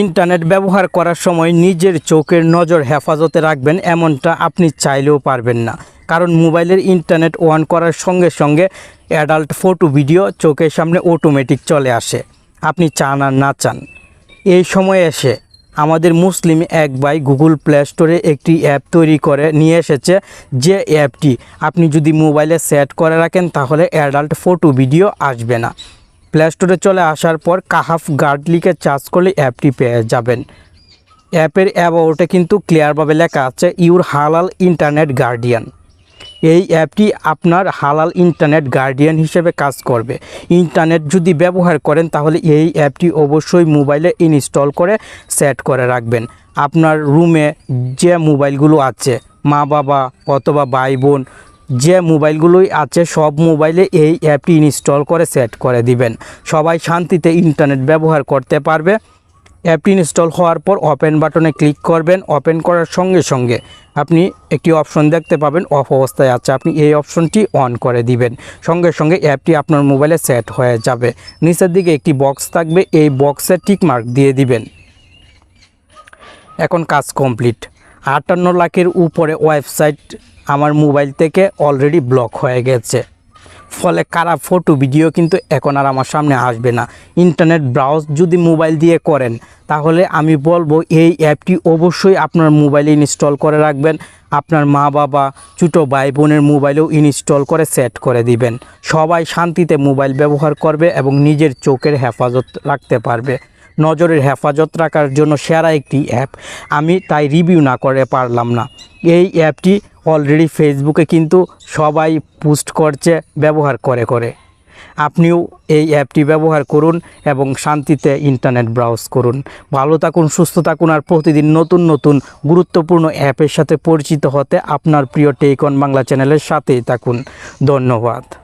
Internet ব্যবহার করার সময় নিজের চোখের নজর হেফাজতে রাখবেন এমনটা আপনি চাইলেও পারবেন না। কারণ মোবাইলের ইন্টারনেট অন করার সঙ্গে সঙ্গে অ্যাডাল্ট ফটো ভিডিও চোখের সামনে অটোমেটিক চলে আসে। আপনি চান আর না চান। এই সময় এসে আমাদের মুসলিম এক ভাই গুগল প্লে স্টোরে একটি অ্যাপ তৈরি করে নিয়ে এসেছে। যে অ্যাপটি আপনি যদি মোবাইলে সেট করে রাখেন তাহলে অ্যাডাল্ট ফটো ভিডিও আসবে না। প্লে স্টোরে চলে আসার পর কাহাফ গার্ড লিখে চার্জ করলে অ্যাপটি পেয়ে যাবেন। অ্যাপের অ্যাবাউটে কিন্তু ক্লিয়ারভাবে লেখা আছে ইউর হালাল ইন্টারনেট গার্ডিয়ান এই অ্যাপটি আপনার হালাল ইন্টারনেট গার্ডিয়ান হিসেবে কাজ করবে। ইন্টারনেট যদি ব্যবহার করেন, তাহলে এই অ্যাপটি অবশ্যই মোবাইলে ইনস্টল করে সেট করে রাখবেন। আপনার রুমে যে মোবাইলগুলো আছে মা বাবা অথবা ভাই বোন যে মোবাইলগুলোই আছে, সব মোবাইলে এই অ্যাপটি ইনস্টল করে সেট করে দিবেন। সবাই শান্তিতে ইন্টারনেট ব্যবহার করতে পারবে। অ্যাপটি ইনস্টল হওয়ার পর ওপেন বাটনে ক্লিক করবেন। ওপেন করার সঙ্গে সঙ্গে আপনি একটি অপশন দেখতে পাবেন, অফ অবস্থায় আছে। আপনি এই অপশনটি অন করে দিবেন। সঙ্গে সঙ্গে অ্যাপটি আপনার মোবাইলে সেট হয়ে যাবে। নিচের দিকে একটি বক্স থাকবে। এই বক্সে টিক মার্ক দিয়ে দিবেন। এখন কাজ কমপ্লিট। আটান্ন লাখের উপরে ওয়েবসাইট আমার মোবাইল থেকে অলরেডি ব্লক হয়ে গেছে। ফলে খারাপ ফটো ভিডিও কিন্তু এখন আর আমার সামনে আসবে না। ইন্টারনেট ব্রাউজ যদি মোবাইল দিয়ে করেন, তাহলে আমি বলব এই অ্যাপটি অবশ্যই আপনার মোবাইলে ইনস্টল করে রাখবেন। আপনার মা বাবা, ছোটো ভাই বোনের মোবাইলেও ইনস্টল করে সেট করে দিবেন। সবাই শান্তিতে মোবাইল ব্যবহার করবে এবং নিজের চোখের হেফাজত রাখতে পারবে। নজরের হেফাজত রাখার জন্য সেরা একটি অ্যাপ। আমি তাই রিভিউ না করে পারলাম না। এই অ্যাপটি অলরেডি ফেসবুকে কিন্তু সবাই পোস্ট করছে, ব্যবহার করে করে। আপনিও এই অ্যাপটি ব্যবহার করুন এবং শান্তিতে ইন্টারনেট ব্রাউজ করুন। ভালো থাকুন, সুস্থ থাকুন আর প্রতিদিন নতুন নতুন গুরুত্বপূর্ণ অ্যাপের সাথে পরিচিত হতে আপনার প্রিয় টেকন বাংলা চ্যানেলের সাথেই থাকুন। ধন্যবাদ।